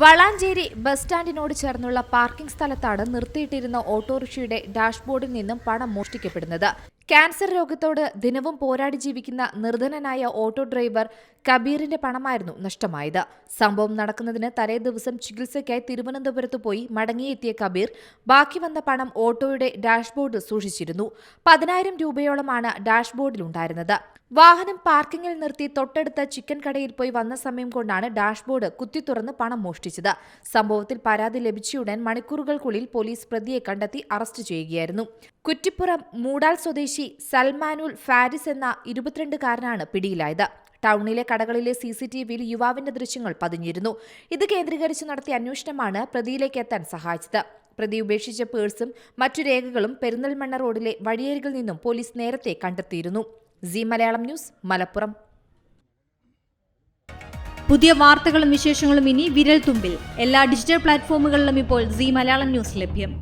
Valanchery bus സ്റ്റാൻഡിനോട് ചേർന്നുള്ള parking സ്ഥലത്താണ് നിർത്തിയിട്ടിരുന്ന ഓട്ടോറിക്ഷയുടെ ഡാഷ്ബോർഡിൽ നിന്നും പണം മോഷ്ടിക്കപ്പെടുന്നത്. ക്യാൻസർ രോഗത്തോട് ദിനവും പോരാടി ജീവിക്കുന്ന നിർധനനായ ഓട്ടോ ഡ്രൈവർ കബീറിന്റെ പണമായിരുന്നു നഷ്ടമായത്. സംഭവം നടക്കുന്നതിന് തലേ ദിവസം ചികിത്സയ്ക്കായി തിരുവനന്തപുരത്ത് പോയി മടങ്ങിയെത്തിയ കബീർ ബാക്കി വന്ന പണം ഓട്ടോയുടെ ഡാഷ്ബോർഡ് സൂക്ഷിച്ചിരുന്നു. പതിനായിരം രൂപയോളമാണ് ഡാഷ്ബോർഡിലുണ്ടായിരുന്നത്. വാഹനം പാർക്കിംഗിൽ നിർത്തി തൊട്ടടുത്ത ചിക്കൻ കടയിൽ പോയി വന്ന സമയം കൊണ്ടാണ് ഡാഷ്ബോർഡ് കുത്തി തുറന്ന് പണം മോഷ്ടിച്ചത്. സംഭവത്തിൽ പരാതി ലഭിച്ചയുടൻ മണിക്കൂറുകൾക്കുള്ളിൽ പോലീസ് പ്രതിയെ കണ്ടെത്തി അറസ്റ്റ് ചെയ്യുകയായിരുന്നു. കുറ്റിപ്പുറം മൂടാൽ സ്വദേശി സൽമാനുൽ ഫാരിസ് എന്ന ഇരുപത്തിരണ്ടുകാരനാണ് പിടിയിലായത്. ടൗണിലെ കടകളിലെ സി സി ടി വിയിൽ യുവാവിന്റെ ദൃശ്യങ്ങൾ പതിഞ്ഞിരുന്നു. ഇത് കേന്ദ്രീകരിച്ച് നടത്തിയ അന്വേഷണമാണ് പ്രതിയിലേക്ക് എത്താൻ സഹായിച്ചത്. പ്രതി ഉപേക്ഷിച്ച പേഴ്സും മറ്റു രേഖകളും പെരിന്തൽമണ്ണ റോഡിലെ വഴിയരികിൽ നിന്നും പോലീസ് നേരത്തെ കണ്ടെത്തിയിരുന്നു. C Malayalam news Malappuram. പുതിയ വാർത്തകളും വിശേഷങ്ങളും ഇനി വിരൽ തുമ്പിൽ എല്ലാ ഡിജിറ്റൽ പ്ലാറ്റ്ഫോമുകളിലും ഇപ്പോൾ സി മലയാളം ന്യൂസ് ലഭ്യം.